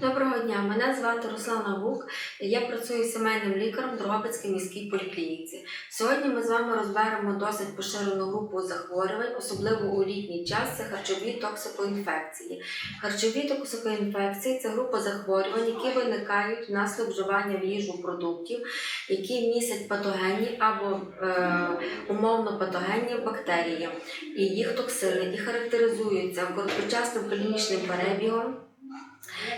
Доброго дня, мене звати Руслана Вук. Я працюю сімейним лікарем в Дрогобицькій міській поліклініці. Сьогодні ми з вами розберемо досить поширену групу захворювань, особливо у літній час це харчові токсикоінфекції. Харчові токсикоінфекції це група захворювань, які виникають внаслідок вживання в їжу продуктів, які містять патогенні або е, умовно патогенні бактерії і їх токсини, і характеризуються короткочасним клінічним перебігом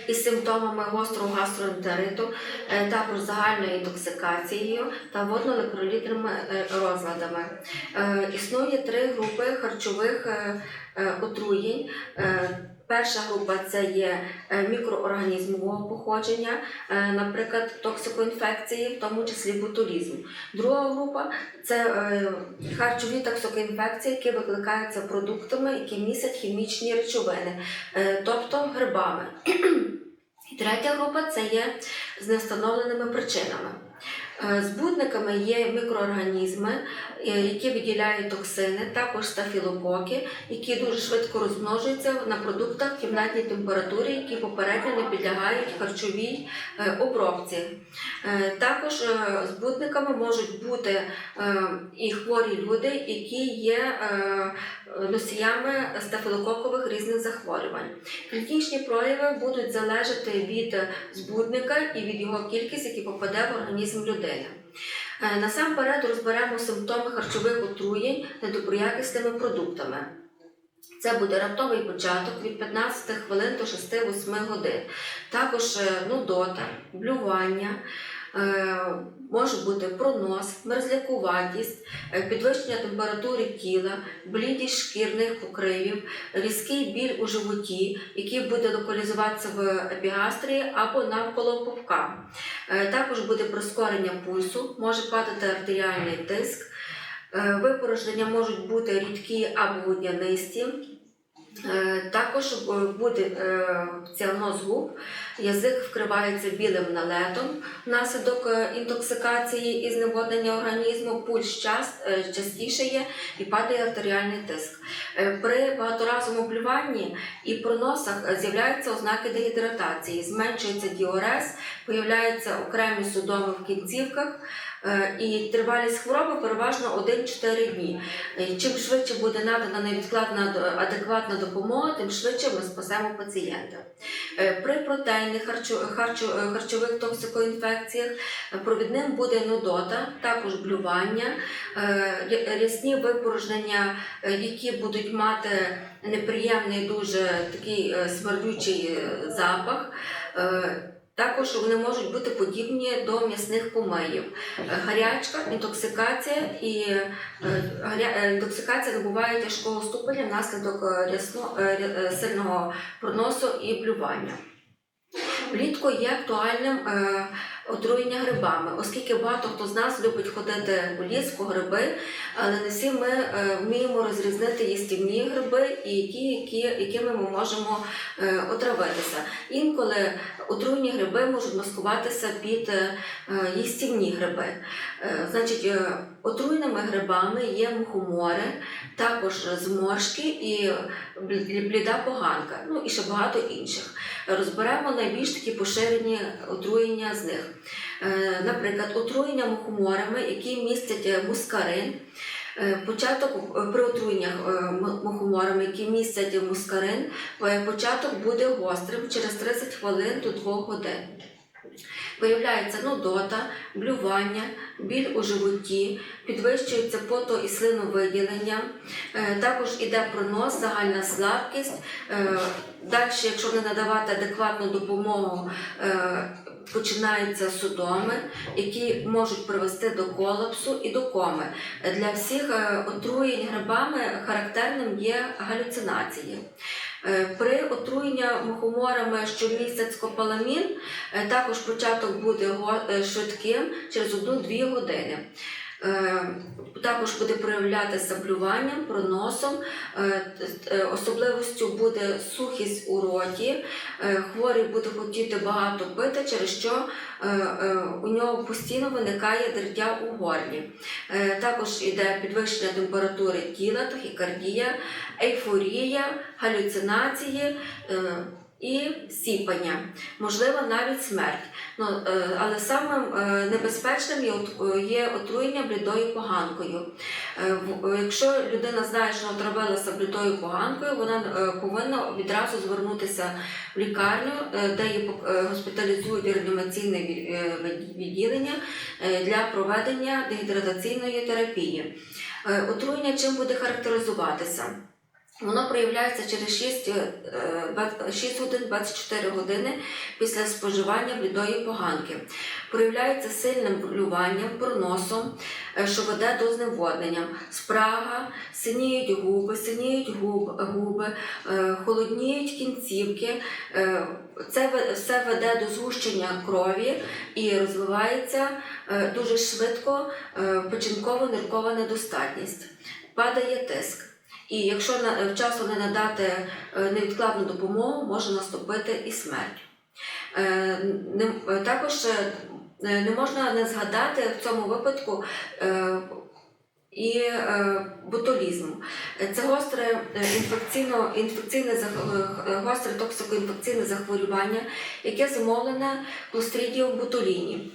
із симптомами гострого гастроентериту, е, також загальною інтоксикацією та водно-електролітними е, розладами. Е, Існує три групи харчових отруєнь. Перша група це є е, мікроорганізмового походження, е, наприклад, токсикоінфекції, в тому числі ботулізм. Друга група це е, харчові токсикоінфекції, які викликаються продуктами, які містять хімічні речовини, тобто грибами. І третя група це є з невстановленими причинами. Е, Збудниками є мікроорганізми, е, які виділяють токсини, також стафілококи, які дуже швидко розмножуються на продуктах в кімнатній температурі, які попередньо не підлягають харчовій е, обробці. Також збудниками можуть бути і хворі люди, які є носіями стафілококових різних захворювань. Клінічні прояви будуть залежати від збудника і від його кількості, які попаде в організм людини. Е, Насамперед розберемо симптоми харчових отруєнь недоброякісними продуктами. Це буде раптовий початок від 15 хвилин до 6-8 годин. Також е, нудота, блювання, може бути пронос, мерзлякуватість, е, підвищення температури тіла, блідість шкірних покривів, різкий біль у животі, який буде локалізуватися в епігастрії або навколо пупка. Е, Також буде прискорення пульсу, може падати артеріальний тиск. Е, Випорожнення можуть бути рідкі або водянисті. Е, Також е, буде е, ціаноз губ, язик вкривається білим налетом внаслідок інтоксикації і зневоднення організму, пульс час, частіше є і падає артеріальний тиск. При багаторазовому плюванні і проносах з'являються ознаки дегідратації, зменшується діорез, появляються окремі судоми в кінцівках. Е, І тривалість хвороби переважно 1-4 дні. Е, Чим швидше буде надана невідкладна адекватна допомога, тим швидше ми спасемо пацієнта. Е, При протеїнних харчо, харчо, е, харчових токсикоінфекціях е, провідним буде нудота, також блювання, е, рясні випорожнення, е, які будуть мати неприємний дуже такий е, смердючий е, запах. Також вони можуть бути подібні до м'ясних помиїв. Е, Гарячка, інтоксикація і е, е, інтоксикація набуває тяжкого ступеня внаслідок е, рясно, ря- сильного проносу і плювання. Влітку є актуальним отруєння грибами, оскільки багато хто з нас любить ходити у ліс по гриби, але не всі ми е, вміємо розрізнити їстівні гриби і ті, які, якими ми можемо е, отравитися. Інколи отруйні гриби можуть маскуватися під е, їстівні гриби. Значить, отруйними грибами є мухомори, також зморшки і бліда поганка, ну і ще багато інших. Розберемо найбільш такі поширені отруєння з них. Е, Наприклад, отруєння мухоморами, які містять е, мускарин. Е, Початок при отруєннях мухоморами, які містять мускарин, початок буде гострим через 30 хвилин до 2 годин. Виявляється нудота, блювання, біль у животі, підвищується пото і слиновиділення, також іде пронос, загальна слабкість. Далі, якщо не надавати адекватну допомогу, починаються судоми, які можуть привести до колапсу і до коми. Для всіх е, отруєнь грибами характерним є галюцинації. Е, При отруєнні мухоморами, щомісяць містять скополамін, е, також початок буде швидким через 1-2 години. Е, Також буде проявлятися блюванням, проносом, е, е, особливістю буде сухість у роті, хворий буде хотіти багато пити, через що у нього постійно виникає дертя у горлі. Також йде підвищення температури тіла, тахікардія, ейфорія, галюцинації. І сіпання, можливо, навіть смерть. Ну, е, але самим е, небезпечним е, є отруєння блідою поганкою. Якщо людина знає, що отравилася блідою поганкою, вона повинна відразу звернутися в лікарню, де її госпіталізують реанімаційне ві- від- відділення для проведення дегідратаційної терапії. Отруєння чим буде характеризуватися? Воно проявляється через 6, е, 6 годин 24 години після споживання блідої поганки. Проявляється сильним блюванням, проносом, е, що веде до зневоднення, спрага, синіють губи, синіють губи, е, холодніють кінцівки. Е, Це все веде до згущення крові і розвивається е, дуже швидко е, печінково-ниркова недостатність. Падає тиск. І якщо на- вчасно не надати е, невідкладну допомогу, може наступити і смерть. Е, е, Також е, не можна не згадати в цьому випадку е, і е, ботулізм. Е, Це гостре е, інфекційно, інфекційне е, гостре токсикоінфекційне захворювання, яке зумовлене клостридіум ботуліні.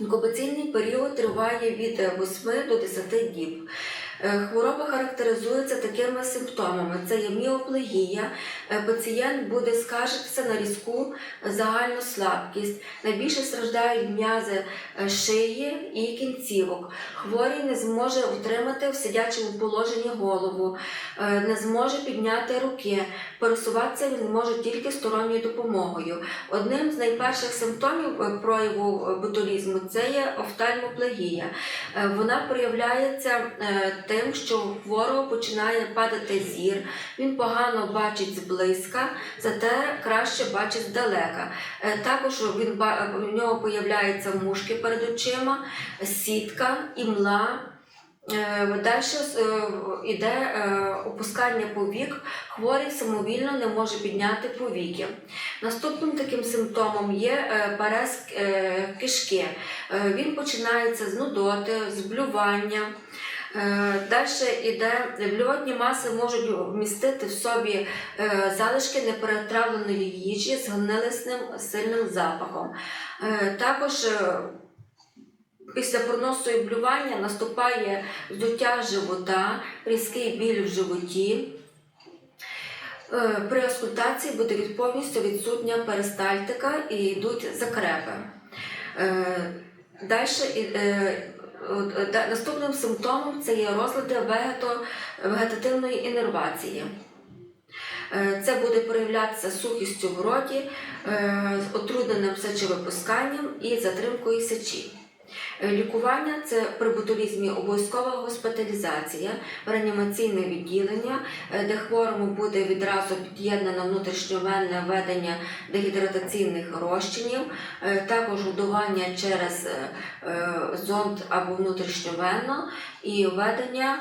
Інкубаційний період триває від е, 8 до 10 діб. Е, Хвороба характеризується такими симптомами: це є міоплегія, е, пацієнт буде скаржитися на різку загальну слабкість. Найбільше страждають м'язи е, шиї і кінцівок. Хворий не зможе утримати в сидячому положенні голову, е, не зможе підняти руки. Пересуватися він може тільки сторонньою допомогою. Одним з найперших симптомів е, прояву е, ботулізму це є офтальмоплегія. Е, Вона проявляється е, тим, що у хворого починає падати зір, він погано бачить зблизька, зате краще бачить здалека. Е, Також він в нього появляються мушки перед очима, сітка, імла. Далі йде е, опускання повік, хворий самовільно не може підняти повіки. Наступним таким симптомом є е, перез е, кишки. Е, Він починається з нудоти, з блювання. Далі йде блювотні маси можуть вмістити в собі е, залишки неперетравленої їжі з гнилисним сильним запахом. Е, Також е, після проносу і блювання наступає здуття живота, різкий біль в животі. Е, При аскультації буде повністю відсутня перистальтика і йдуть закрепи. Далі наступним симптомом це є розлади вегетативної інервації. Е, Це буде проявлятися сухістю в роті, е, отрудненим сечовипусканням і затримкою сечі. Е, Лікування це при ботулізмі обов'язкова госпіталізація, реанімаційне відділення, е, де хворому буде відразу під'єднано внутрішньовенне введення дегідратаційних розчинів, е, також годування через зонд або внутрішньовенно і введення,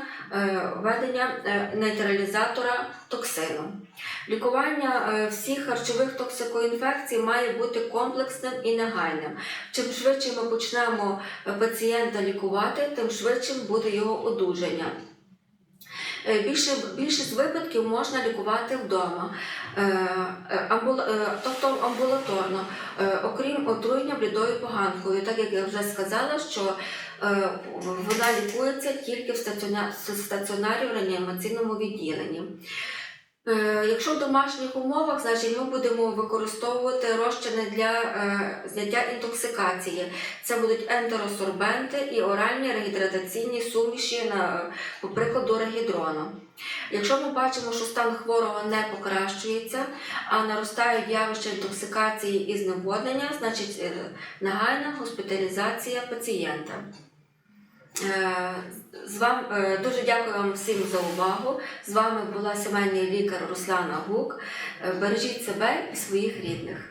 введення нейтралізатора токсину. Лікування е, всіх харчових токсикоінфекцій має бути комплексним і негайним. Чим швидше ми почнемо е, пацієнта лікувати, тим швидшим буде його одужання. Е, Більше, більшість випадків можна лікувати вдома, тобто амбулаторно, окрім отруєння блідою поганкою, так як я вже сказала, що вона лікується тільки в стаціонарі в реанімаційному відділенні. Е, Якщо в домашніх умовах, значить ми будемо використовувати розчини для е, зняття інтоксикації. Це будуть ентеросорбенти і оральні регідратаційні суміші, на, по прикладу регідрону. Якщо ми бачимо, що стан хворого не покращується, а наростають явища інтоксикації і зневоднення, значить е, негайна госпіталізація пацієнта. Е, З вами е, дуже дякую вам всім за увагу. З вами була сімейний лікар Руслана Гук. Е, Бережіть себе і своїх рідних.